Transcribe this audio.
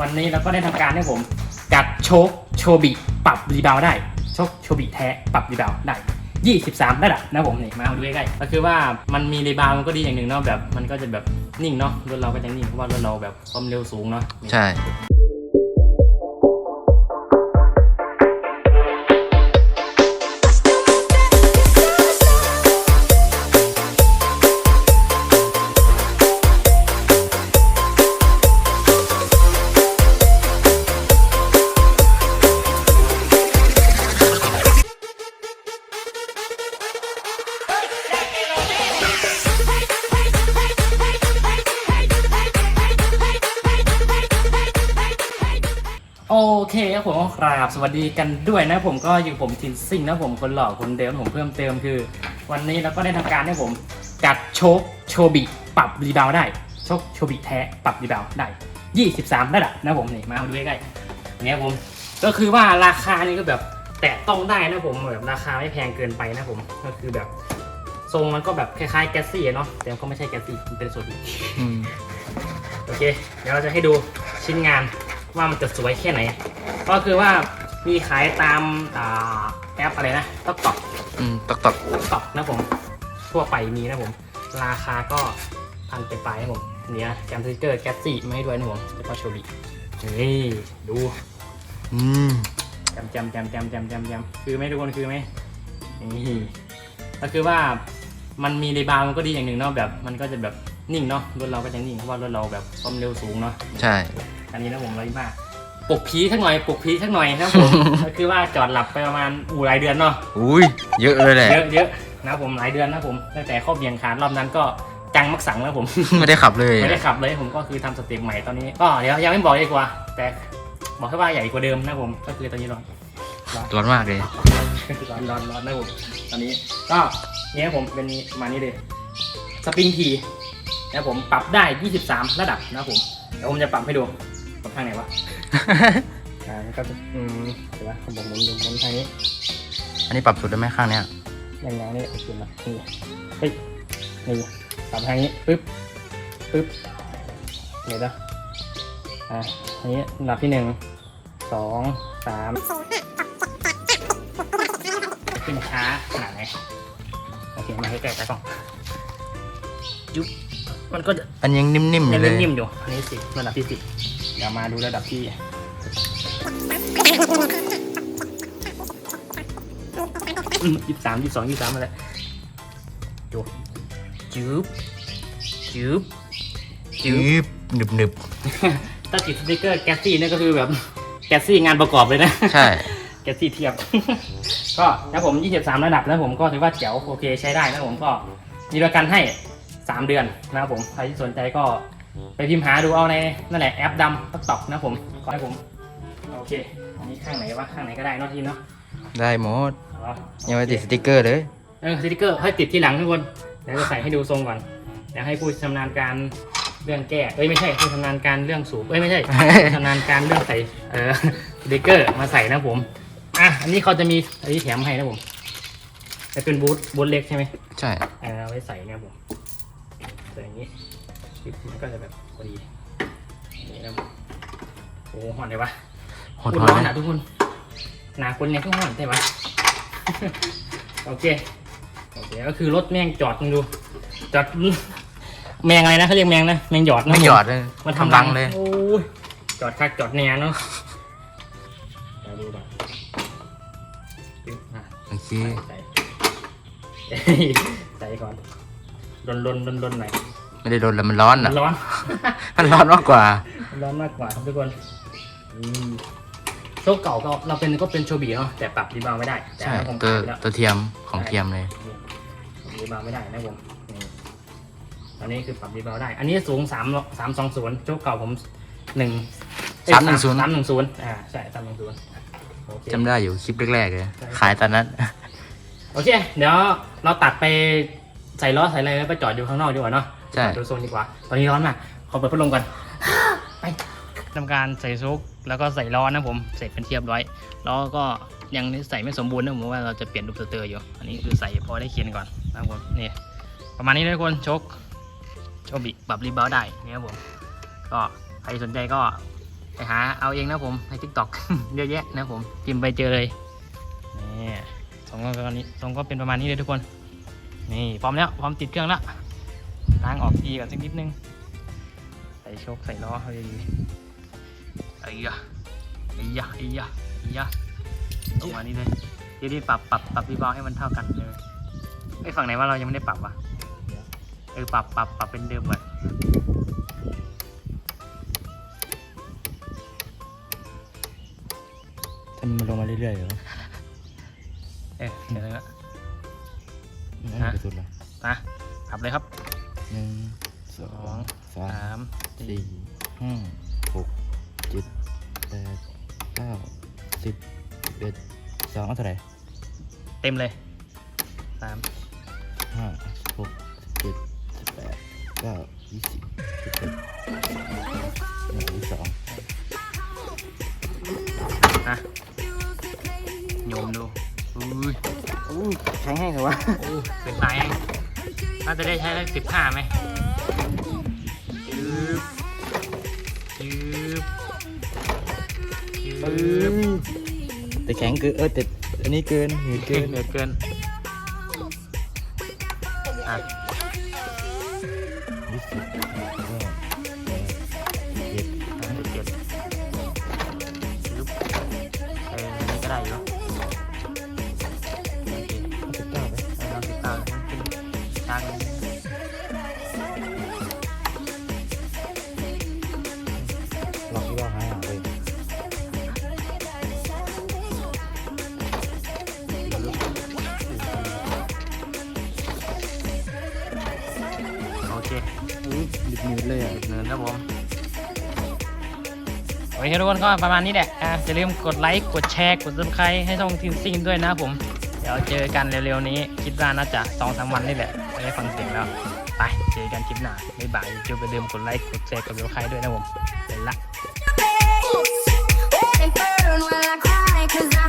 วันนี้เราก็ได้ทำการให้ผมจัดโชคโชบิปรับรีบาวได้โชคโชบิแท้ปรับรีบาวด์ได้ 23ระดับนะผมนี่มาดูใกล้ๆก็คือว่ามันมีรีบาวมันก็ดีอย่างหนึ่งเนาะแบบมันก็จะแบบนิ่งเนาะรถเราก็จะนิ่งเพราะว่ารถเราแบบความเร็วสูงเนาะใช่ โอเคครับผมก็กราบสวัสดีกันด้วยนะผมก็อยู่ผมทินซิ่งนะผมคนหล่อคนเดิมผมเพิ่มเติมคือ วันนี้เราก็ได้ทำการให้ผมจัดโชคโชบิปรับรีบาวด์ได้โชคโชบิแท้ปรับรีบาวด์ได้ 23ระดับนะผมนี่มาดูใกล้ๆเนี่ยผมก็คือว่าราคานี่ก็แบบแตะต้องได้นะผมแบบราคาไม่แพงเกินไปนะผมก็คือแบบ ทรงมันก็แบบคล้ายๆแกสซี่อะเนาะแต่ก็ไม่ใช่แกสซี่มันเป็นโซบิอืมโอเค เดี๋ยวเราจะให้ดูชิ้นงาน ว่ามันจะสวยแค่ไหน ก็คือว่ามีขายตามอ่าแอปอะไรนะต๊อกต็อกอืมตอกตอกต๊อกต็อกนะผม ทั่วไปมีนะผม ราคาก็พันไปลายๆนะผมเนี่ยแกมสติกเกอร์แกสซี่มาให้ด้วยนะผมแล้วก็โชบินี่ดูอืมจำจำจำจำจำจำจำคือไหมทุกคนคือไหมนี่ก็คือว่ามันมีรีบาวด์มันก็ดีอย่างหนึ่งเนาะแบบ มันก็จะแบบนิ่งเนาะรถเราก็จะนิ่งเพราะว่ารถเราแบบความเร็วสูงเนาะใช่ อันนี้นะผมร้อยมากปลุกผีสักหน่อยปลุกผีสักหน่อยนะครับผม ก็คือว่าจอดหลับไปประมาณอู่หลายเดือนเนาะอุ้ยเยอะเลยแหละเยอะเยอะนะครับผมหลายเดือนนะครับผมตั้งแต่เข้าเบียงคานรอบนั้นก็จังมักสังแล้วผม ไม่ได้ขับเลยไม่ได้ขับเลยผมก็คือทำสเต็ปใหม่ตอนนี้ก็เดี๋ยวยังไม่บอกดีกว่า แต่บอกแค่ว่าใหญ่กว่าเดิมนะครับผม ก็คือตอนนี้ร้อนร้อนมากเลยร้อนร้อนร้อนนะครับผมตอนนี้ก็เนี่ยครับผมเป็นประมาณนี้เลยสปริงทีนะครับผมปรับได้ 23 ระดับนะครับผมเดี๋ยวผมจะปรับให้ดูปรับ ทางไหนวะ อ่าก็จะอืมเดี๋ยวนะผมบอกหมุนหมุนหมุนทางนี้อันนี้ปรับสุดได้ไหมข้างเนี้ยอย่างอย่างนี้โอเคนะนี่เฮ้ยนี่ปรับทางนี้ปึ๊บปึ๊บเดี๋ยวนะอ่าอันนี้ระดับที่หนึ่งสองสามขึ้นช้าขนาดไหนโอเคมาให้ใกล้ๆกล้องยุบมันก็จะอันยังนิ่มๆอยัยู่งเลยนิ่มๆอยู่อันนี้สิบระดับที่สิบ เดี๋ยวมาดูระดับที่ยี่สิบสามยี่สิบสองยี่สิบสามมาแล้วดูจืบจืบจืยืบบหนึบหนึบถ้าติดสติกเกอร์แกสซี่นี่ก็คือแบบแกสซี่งานประกอบเลยนะ ใช่ แกสซี่เทียบ ก็นะผม23ระดับนะผมก็ถือว่าเจ๋วโอเคใช้ได้นะผมก็มีประกันให้3เดือนนะครับผม ใครที่สนใจก็ ไปพิมพ์หาดูเอาในนั่นแหละแอปดำต๊อกตอกนะผมก็ให้ผมโอเคอันนี้ข้างไหนวะข้างไหนก็ได้เนอกทีเนาะได้หมดเอายังไม่ติดสติกเกอร์เลยเออสติกเกอร์ให้ติดที่หลังทุกคนเดี๋ยวจะใส่ให้ดูทรงก่อนเดี๋ยวให้ผู้ชำนาญการเรื่องแก้เอ้ยไม่ใช่ผู้ชำนาญการเรื่องสูบเอ้ยไม่ใช่ ผู้ชำนาญการเรื่องใส่เออสติกเกอร์มาใส่นะผมอะอันนี้เขาจะมีอันนี้แถมให้นะผมจะเป็นบูทบูทเล็กใช่ไหมใช่เออเอาไว้ใส่เนี่ยผมใส่อย่างนี้ ปึ๊บมันก็จะแบบพอดีนี่นะผมโอ้หอนเลยวะหดคุณหร้ออนนอะทุกคนหนาคนเนี่ยทุกคนใช่ปะโอเคโอเคก็คือรถแม่งจอดมึงดู จอดแมงอะไรนะเขาเรียกแมงนะแมงหยอดนะไม่หยอดเลยมันทำทำรังเลยโอ้ยจอดคักจอดแนนเนาะเดี๋ยวดูก่อนปึ๊บอะโอเคใส่ใส่ก่อนลนลนลนลนหน่อย ไม่ได้โดนแล้วมันร้อนมัอะ นร้อน มันร้อนมากกว่า มันร้อนมากกว่าครับทุกคนอืมโชคเก่าก็เราเป็นก็เป็นโชบีเนาะแต่ปรับรีบาวด์ไม่ได้ แต่ใช่ผมตัวขายไปแล้ว ตัวเทียมของเทียมเลยปรับรีบาวด์ไม่ได้นะผมนี่อันนี้คือปรับรีบาวด์ได้ อันนี้สูงสามสามสองศูนย์โชคเก่าผมหนึ่งสามหนึ่งศูนย์สามหนึ่งศูนย์อ่าใช่สามหนึ่งศูนย์โอเคจำได้อยู่คลิปแรกๆเลยใช่ขายตอนนั้น โอเค เดี๋ยวเราตัดไป ใส่ล้อใส่อะไรแล้วไปจอดอยู่ข้างนอกดีกว่าเนาะใช่จอดดูโซนดีกว่า ตอนนี้ร้อนมากขอเปิดพัดลมก่อน ไปทำการใส่ซุกแล้วก็ใส่ล้อนะผมเสร็จเป็นเทียบร้อยล้อก็ยังใส่ไม่สมบูรณ์นะผมว่าเราจะเปลี่ยนลูกสเตอร์อยู่อันนี้คือใส่พอได้เขียนก่อนนะครับผมนี่ประมาณนี้นะทุกคนชกโชบิปรับรีบาวด์ได้นี่ครับผมก็ใครสนใจก็ไปหาเอาเองนะผมในทิกตอก เยอะแยะนะผมพิมพ์ไปเจอเลยนี่ทรงก็ตอนนี้ทรงก็เป็นประมาณนี้เลยทุกคน นี่พร้อมแล้วพร้อมติดเครื่องแล้วล้างออกทีก่อนสักนิดนึง ใส่โชคใส่ล้อให้ดีไอ้ยะไอ้ยะไอ้ยะไอ้ยะประมาณนี้เลยเดี๋ยวนี้ปรับปรับปรับรีบาวให้มันเท่ากันเลยไอ้ยฝั่งไหนว่าเรายังไม่ได้ปรับวะเออปรับปรับปรับเป็นเดิมก่อนถ้ามันลงมาเรื่อยๆเหรอเออเดี๋ยวนะ นั่นคือสุดละมาปรับเลยครับหนึ่งสอสองงสาสามมสี่ห้าหกเจ็ดแปดเก้าสิบสิบเอ็ดสองเอาเท่าไหร่เต็มเลยสาม โอ้เป็นไงน่าจะได้ใช้ได้สิบห้าไหมยืบยืบยืบแต่แข็งเกินเออแต่อันนี้เกินหืดเกิเกินนเหลือเกินอะยี่สิบเก้าแปดเจ็ดอะเจ็ดยืบเอออันนี้ก็ได้อยู่ ช้ากันลองที่ว่าหายอะเลยโอเคอู้ดิบหนืดเลยอะเนินครับผมโอเคทุกคนก็ประมาณนี้แหละอะอย่าลืมกดไลค์ กดแชร์ กดซับสไครต์ให้ช่องทีมซิงด้วยนะครับผมเดี๋ยวเจอกันเร็วๆนี้คิดว่าน่าจะสองสามวันนี่แหละไม่ได้ฟังเสียงแล้ว ไปเจอกันคลิปหน้าบ๊ายบายจูไปเดิมกดไลค์กดแชร์กดซับสไครด้วยนะผมเป็นละ Cause I